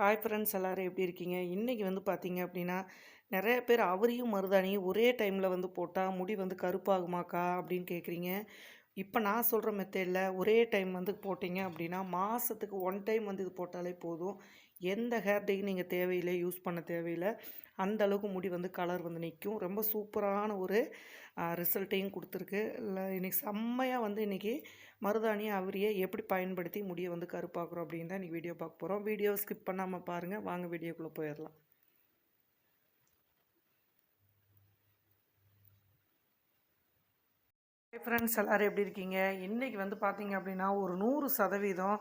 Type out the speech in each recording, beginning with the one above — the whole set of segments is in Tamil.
ஹாய் ஃப்ரெண்ட்ஸ் எல்லோரும் எப்படி இருக்கீங்க? இன்றைக்கி வந்து பார்த்தீங்க அப்படின்னா நிறைய பேர் அவரையும் மருதாணியும் ஒரே டைமில் வந்து போட்டால் முடி வந்து கருப்பாகுமாக்கா அப்படின்னு கேட்குறீங்க இப்போ நான் சொல்கிற மெத்தடில் ஒரே டைம் வந்து போட்டிங்க அப்படின்னா மாதத்துக்கு ஒன் டைம் வந்து இது போட்டாலே போதும். எந்த ஹேர் டேக்கு நீங்கள் தேவையில்லை யூஸ் பண்ண தேவையில்லை. அந்த அளவுக்கு முடி வந்து கலர் வந்து நிற்கும் ரொம்ப சூப்பரான ஒரு ரிசல்ட்டையும் கொடுத்துருக்கு. இல்லை இன்றைக்கி செம்மையாக வந்து இன்றைக்கி மருதாணி அவரியை எப்படி பயன்படுத்தி முடியை வந்து கருப்பாக்குறோம் அப்படின்னு தான் இன்றைக்கி வீடியோ பார்க்க போகிறோம் வீடியோ ஸ்கிப் பண்ணாமல் பாருங்கள் வாங்க வீடியோக்குள்ளே போயிடலாம். ஃப்ரெண்ட்ஸ் எல்லோரும் எப்படி இருக்கீங்க? இன்றைக்கி வந்து பார்த்தீங்க அப்படின்னா ஒரு நூறு சதவீதம்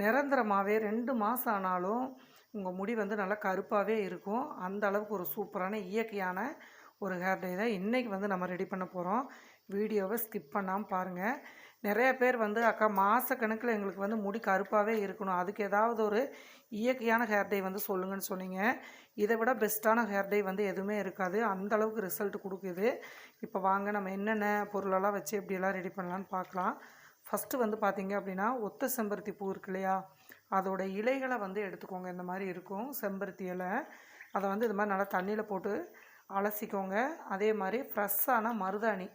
நிரந்தரமாகவே ரெண்டு மாதம் ஆனாலும் உங்கள் முடி வந்து நல்லா கருப்பாகவே இருக்கும். அந்த அளவுக்கு ஒரு சூப்பரான இயற்கையான ஒரு ஹேர் டே தான் இன்றைக்கி வந்து நம்ம ரெடி பண்ண போகிறோம் வீடியோவை ஸ்கிப் பண்ணாமல் பாருங்கள் நிறைய பேர் வந்து அக்கா மாத கணக்கில் எங்களுக்கு வந்து முடி கருப்பாகவே இருக்கணும். அதுக்கு ஏதாவது ஒரு இயற்கையான ஹேர் டே வந்து சொல்லுங்கன்னு சொன்னீங்க. இதை விட பெஸ்ட்டான ஹேர் டே வந்து எதுவுமே இருக்காது. அந்தளவுக்கு ரிசல்ட் கொடுக்குது. இப்போ வாங்க நம்ம என்னென்ன பொருளெல்லாம் வச்சு எப்படியெல்லாம் ரெடி பண்ணலான்னு பார்க்கலாம். ஃபஸ்ட்டு வந்து பார்த்திங்க அப்படின்னா ஒத்த செம்பருத்தி பூ இருக்கு இல்லையா? அதோட இலைகளை வந்து எடுத்துக்கோங்க. இந்த மாதிரி இருக்கும். செம்பருத்தி இலை. அதை வந்து இது மாதிரி நல்லா தண்ணியில் போட்டு அலசிக்கோங்க. அதே மாதிரி ஃப்ரெஷ்ஷான மருதாணி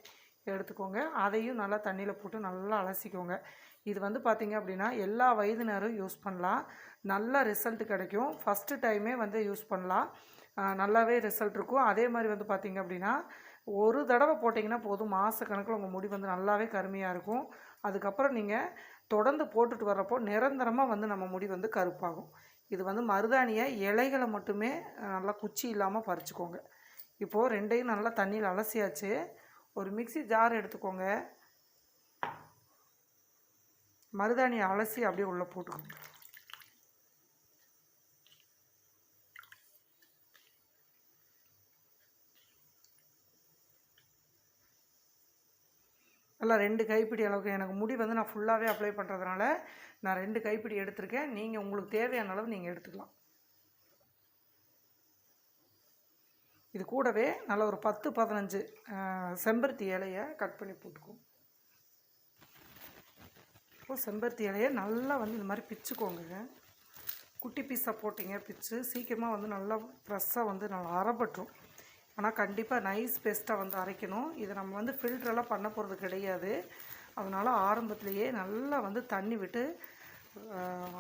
எடுத்துக்கோங்க. அதையும் நல்லா தண்ணியில் போட்டு நல்லா அலசிக்கோங்க. இது வந்து பார்த்திங்க அப்படின்னா எல்லா வயதினரும் யூஸ் பண்ணலாம். நல்ல ரிசல்ட் கிடைக்கும். ஃபஸ்ட்டு டைமே வந்து யூஸ் பண்ணலாம். நல்லாவே ரிசல்ட் இருக்கும். அதே மாதிரி வந்து பார்த்திங்க அப்படின்னா ஒரு தடவை போட்டிங்கன்னா போதும். மாதக்கணக்கில் உங்கள் முடி வந்து நல்லாவே கருமையாக இருக்கும். அதுக்கப்புறம் நீங்கள் தொடர்ந்து போட்டுட்டு வர்றப்போ நிரந்தரமாக வந்து நம்ம முடி வந்து கருப்பாகும். இது வந்து மருதாணியை இலைகளை மட்டுமே நல்லா குச்சி இல்லாமல் பறிச்சுக்கோங்க. இப்போது ரெண்டையும் நல்லா தண்ணியில் அலசியாச்சு. ஒரு மிக்சி ஜார் எடுத்துக்கோங்க. மருதாணியை அலசி அப்படியே உள்ளே போட்டுக்கோங்க. நல்லா ரெண்டு கைப்பிடி அளவுக்கு எனக்கு முடி வந்து நான் ஃபுல்லாகவே அப்ளை பண்ணுறதுனால நான் ரெண்டு கைப்பிடி எடுத்திருக்கேன். நீங்கள் உங்களுக்கு தேவையான அளவு நீங்கள் எடுத்துக்கலாம். இது கூடவே நல்ல ஒரு பத்து பதினஞ்சு செம்பருத்தி இலையை கட் பண்ணி போட்டுக்குவோம் இப்போ செம்பருத்தி இலையை நல்லா வந்து இந்த மாதிரி பிச்சுக்கோங்க. குட்டி பீஸாக போட்டிங்க பிச்சு சீக்கிரமாக வந்து நல்லா ஃப்ரெஷ்ஷாக வந்து நல்லா அறப்பட்டுரும் ஆனால் கண்டிப்பாக நைஸ் பேஸ்ட்டாக வந்து அரைக்கணும். இதை நம்ம வந்து ஃபில்டரெல்லாம் பண்ண போகிறது கிடையாது. அதனால் ஆரம்பத்துலேயே நல்லா வந்து தண்ணி விட்டு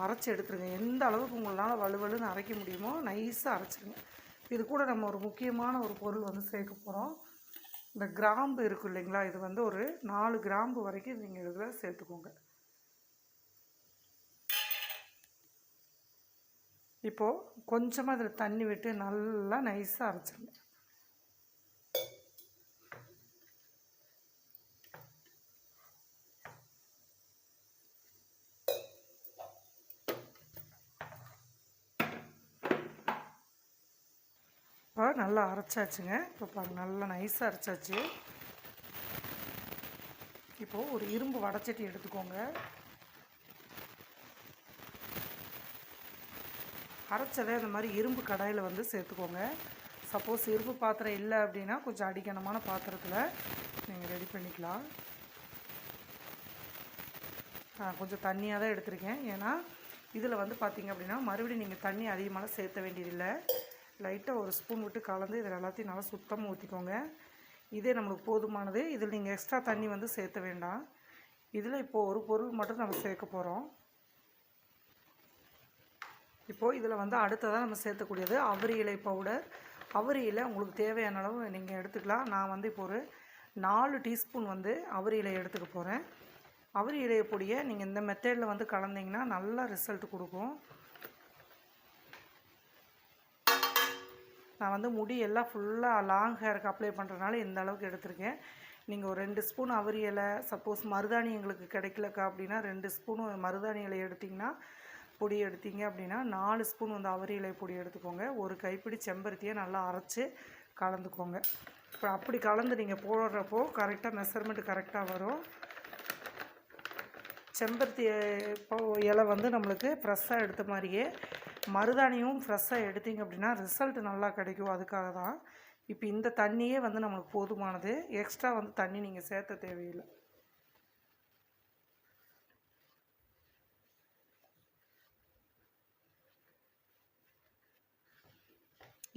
அரைச்சி எடுத்துருங்க. எந்த அளவுக்கு உங்களால் வலுவலுன்னு அரைக்க முடியுமோ நைஸாக அரைச்சிருங்க. இது கூட நம்ம ஒரு முக்கியமான ஒரு பொருள் வந்து சேர்க்க போகிறோம் இந்த கிராம்பு இருக்குது இல்லைங்களா? இது வந்து ஒரு நாலு கிராம்பு வரைக்கும் நீங்கள் இதில் சேர்த்துக்கோங்க. இப்போது கொஞ்சமாக இதில் தண்ணி விட்டு நல்லா நைஸாக அரைச்சிருங்க. இப்போ நல்லா அரைச்சாச்சுங்க. இப்போ பாருங்கள் நல்லா நைஸாக அரைச்சாச்சு. இப்போது ஒரு இரும்பு வடச்சட்டி எடுத்துக்கோங்க. அரைச்சதை இந்த மாதிரி இரும்பு கடாயில் வந்து சேர்த்துக்கோங்க. சப்போஸ் இரும்பு பாத்திரம் இல்லை அப்படின்னா கொஞ்சம் அடிக்கணமான பாத்திரத்தில் நீங்கள் ரெடி பண்ணிக்கலாம். கொஞ்சம் தண்ணியாக தான் எடுத்திருக்கேன். ஏன்னா இதில் வந்து பார்த்திங்க அப்படின்னா மறுபடியும் நீங்கள் தண்ணி அதிகமாக சேர்த்த வேண்டியதில்லை. லைட்டாக ஒரு ஸ்பூன் விட்டு கலந்து இதில் எல்லாத்தையும் நல்லா சுத்தமாக ஊற்றிக்கோங்க இதே நம்மளுக்கு போதுமானது. இதில் நீங்கள் எக்ஸ்ட்ரா தண்ணி வந்து சேர்த்த வேண்டாம். இதில் இப்போது ஒரு பொருள் மட்டும் நம்ம சேர்க்க போகிறோம் இப்போது இதில் வந்து அடுத்ததாக நம்ம சேர்த்தக்கூடியது அவரி இலை பவுடர் அவரி இலை உங்களுக்கு தேவையான அளவு நீங்கள் எடுத்துக்கலாம். நான் வந்து இப்போ ஒரு நாலு டீஸ்பூன் வந்து அவரி இலை எடுத்துக்க போகிறேன் அவரி இலையை பொடியை நீங்கள் இந்த மெத்தேடில் வந்து கலந்தீங்கன்னா நல்லா ரிசல்ட் கொடுக்கும். நான் வந்து முடி எல்லாம் ஃபுல்லாக லாங் ஹேருக்கு அப்ளை பண்ணுறதுனால இந்த அளவுக்கு எடுத்திருக்கேன். நீங்கள் ஒரு ரெண்டு ஸ்பூன் அவரி இலை சப்போஸ் மருதாணி எங்களுக்கு கிடைக்கலக்கா அப்படின்னா ரெண்டு ஸ்பூனும் மருதாணி இலை எடுத்திங்கன்னா பொடி எடுத்தீங்க அப்படின்னா நாலு ஸ்பூன் வந்து அவரி இலை பொடி எடுத்துக்கோங்க. ஒரு கைப்பிடி செம்பருத்தியை நல்லா அரைச்சி கலந்துக்கோங்க. இப்போ அப்படி கலந்து நீங்கள் போடுறப்போ கரெக்டாக மெஷர்மெண்ட் கரெக்டாக வரும். செம்பருத்தி இலை வந்து நம்மளுக்கு ஃப்ரெஷ்ஷாக எடுத்த மாதிரியே மருதாணியும் ஃப்ரெஷ்ஷாக எடுத்திங்க அப்படின்னா ரிசல்ட் நல்லா கிடைக்கும். அதுக்காக தான் இப்போ இந்த தண்ணியே வந்து நம்மளுக்கு போதுமானது. எக்ஸ்ட்ரா வந்து தண்ணி நீங்கள் சேர்த்த தேவையில்லை.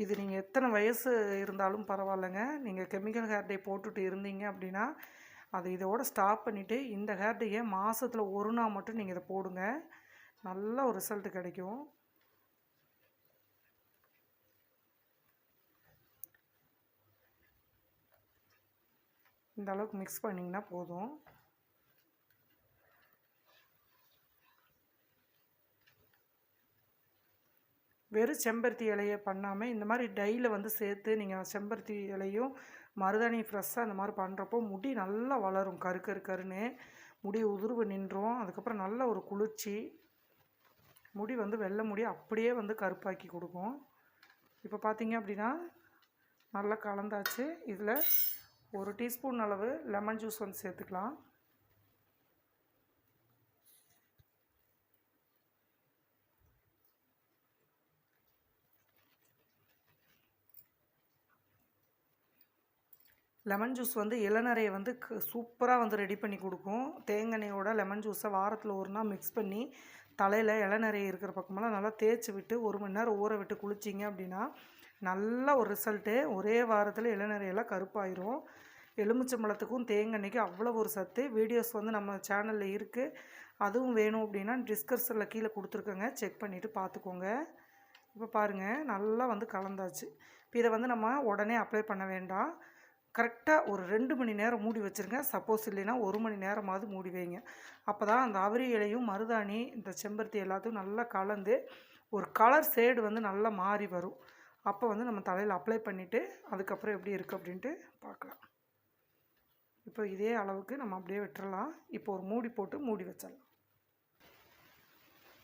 இது நீங்கள் எத்தனை வயசு இருந்தாலும் பரவாயில்லைங்க. நீங்கள் கெமிக்கல் ஹேர் டே போட்டுட்டு இருந்தீங்க அப்படின்னா அதை இதோட ஸ்டாப் பண்ணிவிட்டு இந்த ஹேர் டேயை மாதத்தில் ஒரு நாள் மட்டும் நீங்கள் இதை போடுங்க. நல்ல ஒரு ரிசல்ட் கிடைக்கும். இந்த அளவுக்கு மிக்ஸ் பண்ணிங்கன்னா போதும். வெறும் செம்பருத்தி இலையை பண்ணாமல் இந்த மாதிரி டையில் வந்து சேர்த்து நீங்கள் செம்பருத்தி இலையும் மருதாணி ஃப்ரெஷ்ஷாக இந்த மாதிரி பண்ணுறப்போ முடி நல்லா வளரும். கரு கரு கருன்னு. முடி உதிர்வு நின்றோம். அதுக்கப்புறம் நல்ல ஒரு குளிர்ச்சி. முடி வந்து வெள்ளை முடி அப்படியே வந்து கருப்பாக்கி கொடுக்கும். இப்போ பார்த்தீங்க அப்படின்னா நல்லா கலந்தாச்சு. இதில் ஒரு டீஸ்பூன் அளவு லெமன் ஜூஸ் வந்து சேர்த்துக்கலாம். லெமன் ஜூஸ் வந்து இளநரையை வந்து சூப்பராக வந்து ரெடி பண்ணி கொடுக்கும். தேங்காய்யோட லெமன் ஜூஸை வாரத்தில் ஒரு நாள் மிக்ஸ் பண்ணி தலையில் இளநரை இருக்கிற பக்கமெல்லாம் நல்லா தேய்ச்சி விட்டு ஒரு மணி நேரம் ஊற விட்டு குளிச்சிங்க அப்படின்னா நல்ல ஒரு ரிசல்ட்டு ஒரே வாரத்தில் இளநரையெல்லாம் கருப்பாயிரும். எலுமிச்சம்பழத்துக்கும் தேங்காய்க்கும் அவ்வளோ ஒரு சத்து. வீடியோஸ் வந்து நம்ம சேனலில் இருக்குது அதுவும் வேணும் அப்படின்னா டிஸ்கர்ஸில் கீழே கொடுத்துருக்கோங்க. செக் பண்ணிவிட்டு பார்த்துக்கோங்க. இப்போ பாருங்கள் நல்லா வந்து கலந்தாச்சு. இப்போ இதை வந்து நம்ம உடனே அப்ளை பண்ண வேண்டாம். கரெக்டாக ஒரு ரெண்டு மணி நேரம் மூடி வச்சுருங்க. சப்போஸ் இல்லைன்னா ஒரு மணி நேரமாவது மூடி வைங்க. அப்போ தான் அந்த அவரி இலையும் மருதாணி இந்த செம்பருத்தி எல்லாத்தையும் நல்லா கலந்து ஒரு கலர் ஷேடு வந்து நல்லா மாறி வரும். அப்போ வந்து நம்ம தலையில் அப்ளை பண்ணிவிட்டு அதுக்கப்புறம் எப்படி இருக்குது அப்படின்ட்டு பார்க்கலாம். இப்போ இதே அளவுக்கு நம்ம அப்படியே விட்டுறலாம். இப்போ ஒரு மூடி போட்டு மூடி வச்சிடலாம்.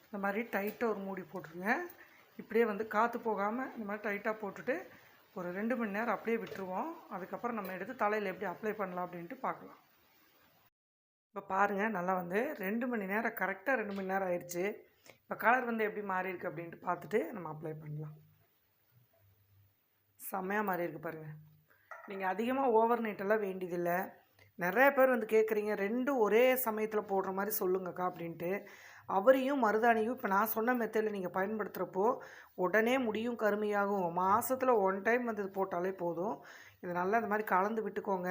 இந்த மாதிரி டைட்டாக ஒரு மூடி போட்டுருங்க. இப்படியே வந்து காற்று போகாமல் இந்த மாதிரி டைட்டாக போட்டுட்டு ஒரு ரெண்டு மணி நேரம் அப்படியே விட்டுருவோம். அதுக்கப்புறம் நம்ம எடுத்து தலையில் எப்படி அப்ளை பண்ணலாம் அப்படின்ட்டு பார்க்கலாம். இப்போ பாருங்கள் நல்லா வந்து ரெண்டு மணி நேரம் கரெக்டாக ரெண்டு மணி நேரம் ஆயிடுச்சு. இப்போ கலர் வந்து எப்படி மாறிருக்கு அப்படின்ட்டு பார்த்துட்டு நம்ம அப்ளை பண்ணலாம். செம்மையாக மாறி இருக்கு பாருங்கள் நீங்கள் அதிகமாக ஓவர் நைட்டெல்லாம் வேண்டியதில்லை. நிறைய பேர் வந்து கேட்குறீங்க ரெண்டும் ஒரே சமயத்தில் போடுற மாதிரி சொல்லுங்கக்கா அப்படின்ட்டு. அவரையும் மருதாணியும் இப்போ நான் சொன்ன மெத்தடில் நீங்கள் பயன்படுத்துகிறப்போ உடனே முடியும் கருமையாகும். மாதத்தில் ஒன் டைம் வந்து இது போட்டாலே போதும். இது நல்லா இந்த மாதிரி கலந்து விட்டுக்கோங்க.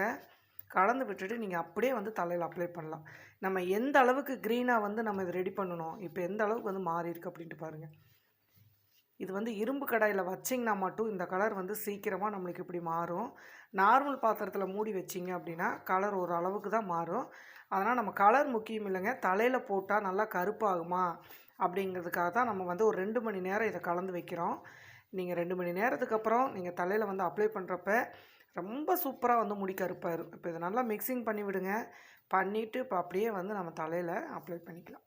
கலந்து விட்டுட்டு நீங்கள் அப்படியே வந்து தலையில் அப்ளை பண்ணலாம். நம்ம எந்த அளவுக்கு க்ரீனாக வந்து நம்ம இதை ரெடி பண்ணணும்? இப்போ எந்த அளவுக்கு வந்து மாறி இருக்குது அப்படின்ட்டு பாருங்கள் இது வந்து இரும்பு கடாயில் வச்சிங்கன்னா மட்டும் இந்த கலர் வந்து சீக்கிரமாக நம்மளுக்கு இப்படி மாறும். நார்மல் பாத்திரத்தில் மூடி வச்சிங்க அப்படின்னா கலர் ஒரு அளவுக்கு தான் மாறும். அதனால் நம்ம கலர் முக்கியம் இல்லைங்க. தலையில் போட்டால் நல்லா கருப்பாகுமா அப்படிங்கிறதுக்காக தான் நம்ம வந்து ஒரு ரெண்டு மணி நேரம் இதை கலந்து வைக்கிறோம். நீங்கள் ரெண்டு மணி நேரத்துக்கு அப்புறம் நீங்கள் தலையில் வந்து அப்ளை பண்ணுறப்ப ரொம்ப சூப்பராக வந்து முடி கருப்பாயிரும் இப்போ இதை நல்லா மிக்சிங் பண்ணி விடுங்க. பண்ணிவிட்டு இப்போ அப்படியே வந்து நம்ம தலையில் அப்ளை பண்ணிக்கலாம்.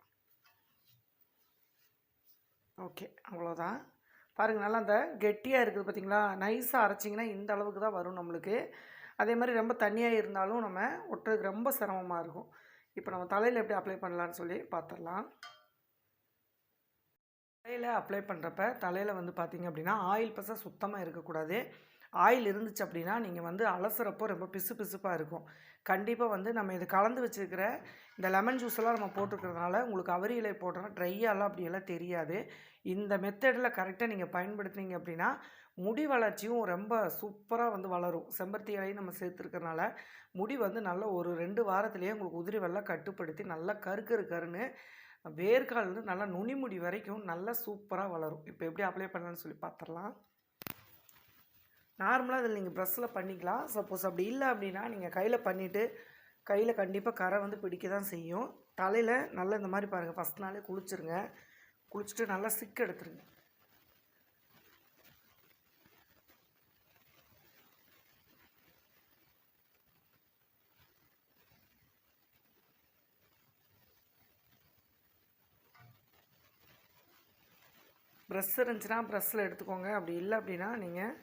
ஓகே அவ்வளோதான் பாருங்கள் நல்லா அந்த கெட்டியாக இருக்குது பார்த்தீங்களா நைஸாக அரைச்சிங்கன்னா இந்த அளவுக்கு தான் வரும் நம்மளுக்கு. அதே மாதிரி ரொம்ப தண்ணியாக இருந்தாலும் நம்ம ஒட்டுறதுக்கு ரொம்ப சிரமமாக இருக்கும். இப்போ நம்ம தலையில் எப்படி அப்ளை பண்ணலான்னு சொல்லி பார்த்துடலாம் தலையில் அப்ளை பண்ணுறப்ப தலையில் வந்து பார்த்திங்க அப்படின்னா ஆயில் பசை சுத்தமாக இருக்கக்கூடாது. ஆயில் இருந்துச்சு அப்படின்னா நீங்கள் வந்து அலசுறப்போ ரொம்ப பிசு பிசுப்பாக இருக்கும். கண்டிப்பாக வந்து நம்ம இது கலந்து வச்சுருக்கிற இந்த லெமன் ஜூஸ் எல்லாம் நம்ம போட்டிருக்கிறதுனால உங்களுக்கு அவரி இலை போட்டோன்னா ட்ரையாலாம் அப்படியெல்லாம் தெரியாது. இந்த மெத்தடில் கரெக்டாக நீங்கள் பயன்படுத்துனீங்க அப்படின்னா முடி வளர்ச்சியும் ரொம்ப சூப்பராக வந்து வளரும். செம்பருத்தி இலையும் நம்ம சேர்த்துருக்கறனால முடி வந்து நல்ல ஒரு ரெண்டு வாரத்துலேயே உங்களுக்கு உதிரி வெள்ளம் கட்டுப்படுத்தி நல்லா கருக்கரு கருன்னு வேர்க்கால் வந்து நல்லா நுனிமுடி வரைக்கும் நல்லா சூப்பராக வளரும். இப்போ எப்படி அப்ளை பண்ணலான்னு சொல்லி பார்த்துடலாம் நார்மலாக இதில் நீங்கள் ப்ரெஸ்ஸில் பண்ணிக்கலாம். சப்போஸ் அப்படி இல்லை அப்படின்னா நீங்கள் கையில் பண்ணிவிட்டு கையில் கண்டிப்பாக கரை வந்து பிடிக்க தான் செய்யும். தலையில் நல்லா இந்த மாதிரி பாருங்கள் ஃபஸ்ட் நாளே குளிச்சுருங்க. குளிச்சுட்டு நல்லா சிக்கு எடுத்துருங்க. ப்ரெஷ் இருந்துச்சுன்னா ப்ரெஷ்ஷில் எடுத்துக்கோங்க. அப்படி இல்லை அப்படின்னா நீங்கள்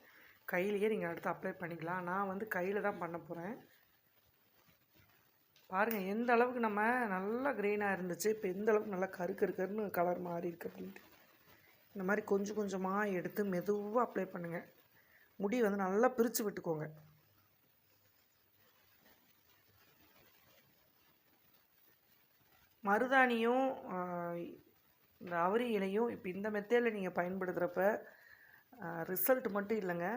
கையிலேயே நீங்கள் அடுத்து அப்ளை பண்ணிக்கலாம். நான் வந்து கையில் தான் பண்ண போகிறேன் பாருங்கள் எந்த அளவுக்கு நம்ம நல்லா க்ரீனாக இருந்துச்சு இப்போ எந்த அளவுக்கு நல்லா கரு இருக்குன்னு கலர் மாறி இருக்கு அப்படின்ட்டு. இந்த மாதிரி கொஞ்சம் கொஞ்சமாக எடுத்து மெதுவாக அப்ளை பண்ணுங்கள் முடி வந்து நல்லா பிரித்து விட்டுக்கோங்க. மருதாணியும் இந்த அவரி இலையும் இப்போ இந்த மெத்தேடில் நீங்கள் பயன்படுத்துகிறப்ப ரிசல்ட் மட்டும் இல்லைங்க.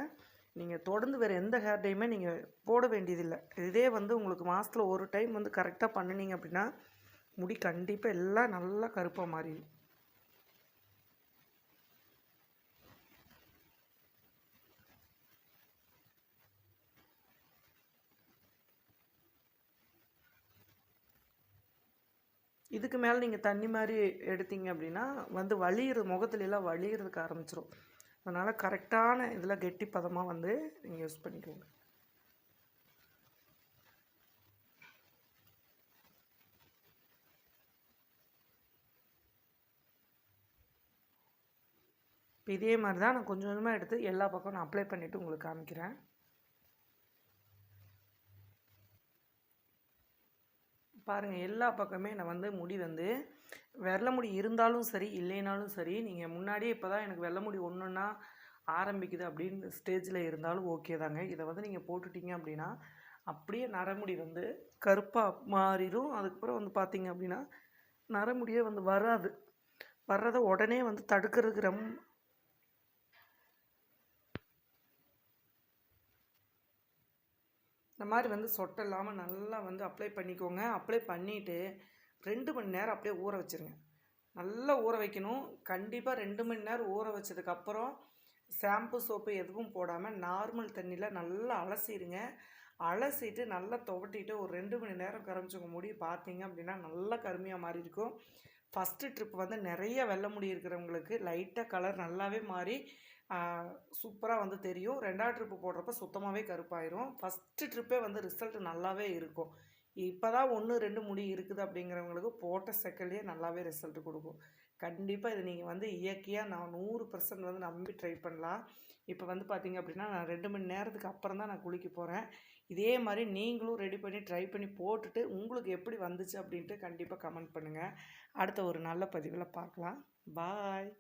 நீங்கள் தொடர்ந்து வேறு எந்த ஹேர் டையுமே நீங்கள் போட வேண்டியதில்லை. இதே வந்து உங்களுக்கு மாதத்தில் ஒரு டைம் வந்து கரெக்டாக பண்ணினீங்க அப்படின்னா முடி கண்டிப்பாக எல்லாம் நல்லா கருப்பாக மாறிடும். இதுக்கு மேலே நீங்கள் தண்ணி மாதிரி எடுத்தீங்க அப்படின்னா வந்து வலியுற முகத்துல எல்லாம் வலியுறதுக்கு ஆரம்பிச்சிடும் அதனால் கரெக்டான இதில் கெட்டி பதமாக வந்து நீங்கள் யூஸ் பண்ணிக்கோங்க. இப்போ இதே மாதிரி தான் நான் கொஞ்சம் கொஞ்சமாக எடுத்து எல்லா பக்கம் நான் அப்ளை பண்ணிவிட்டு உங்களுக்கு காமிக்கிறேன். பாருங்கள் எல்லா பக்கமே நான் வந்து முடி வந்து வெள்ளை முடி இருந்தாலும் சரி இல்லைனாலும் சரி நீங்கள் முன்னாடியே இப்போ தான் எனக்கு வெள்ளை முடி ஒன்றுன்னா ஆரம்பிக்குது அப்படின்னு ஸ்டேஜில் இருந்தாலும் ஓகே தாங்க. இதை வந்து நீங்கள் போட்டுட்டீங்க அப்படின்னா அப்படியே நரமுடி வந்து கருப்பாக மாறிடும் அதுக்கப்புறம் வந்து பார்த்தீங்க அப்படின்னா நரமுடியே வந்து வராது. வர்றதை உடனே வந்து தடுக்கிறதுக்கு ரொம்ப இந்த மாதிரி வந்து சொட்டை இல்லாமல் நல்லா வந்து அப்ளை பண்ணிக்கோங்க. அப்ளை பண்ணிவிட்டு ரெண்டு மணி நேரம் அப்படியே ஊற வச்சுருங்க. நல்லா ஊற வைக்கணும். கண்டிப்பாக ரெண்டு மணி நேரம் ஊற வச்சதுக்கப்புறம் ஷாம்பு சோப்பு எதுவும் போடாமல் நார்மல் தண்ணியில் நல்லா அலசிடுங்க அலசிட்டு நல்லா துவட்டிட்டு ஒரு ரெண்டு மணி நேரம் கரைஞ்சுங்க. முடி பார்த்தீங்க அப்படின்னா நல்லா கருமையாக மாறி இருக்கும். ஃபஸ்ட்டு ட்ரிப் வந்து நிறைய வெள்ளை முடி இருக்கிறவங்களுக்கு லைட்டாக கலர் நல்லாவே மாறி சூப்பராக வந்து தெரியும். ரெண்டாவது ட்ரிப்பு போடுறப்ப சுத்தமாகவே கருப்பாயிரும். ஃபஸ்ட்டு ட்ரிப்பே வந்து ரிசல்ட் நல்லாவே இருக்கும். இப்போ தான் ஒன்று ரெண்டு முடி இருக்குது அப்படிங்கிறவங்களுக்கு போட்ட செகண்ட்லேயே நல்லாவே ரிசல்ட் கொடுக்கும். கண்டிப்பாக இதை நீங்கள் வந்து இயற்கையாக நான் நூறு பர்சன்ட் வந்து நம்பி ட்ரை பண்ணலாம். இப்போ வந்து பார்த்திங்க அப்படின்னா நான் ரெண்டு மணி நேரத்துக்கு அப்புறம் தான் நான் குளிக்க போகிறேன் இதே மாதிரி நீங்களும் ரெடி பண்ணி ட்ரை பண்ணி போட்டுட்டு உங்களுக்கு எப்படி வந்துச்சு அப்படின்ட்டு கண்டிப்பாக கமெண்ட் பண்ணுங்கள் அடுத்த ஒரு நல்ல பதிவில் பார்க்கலாம். பாய்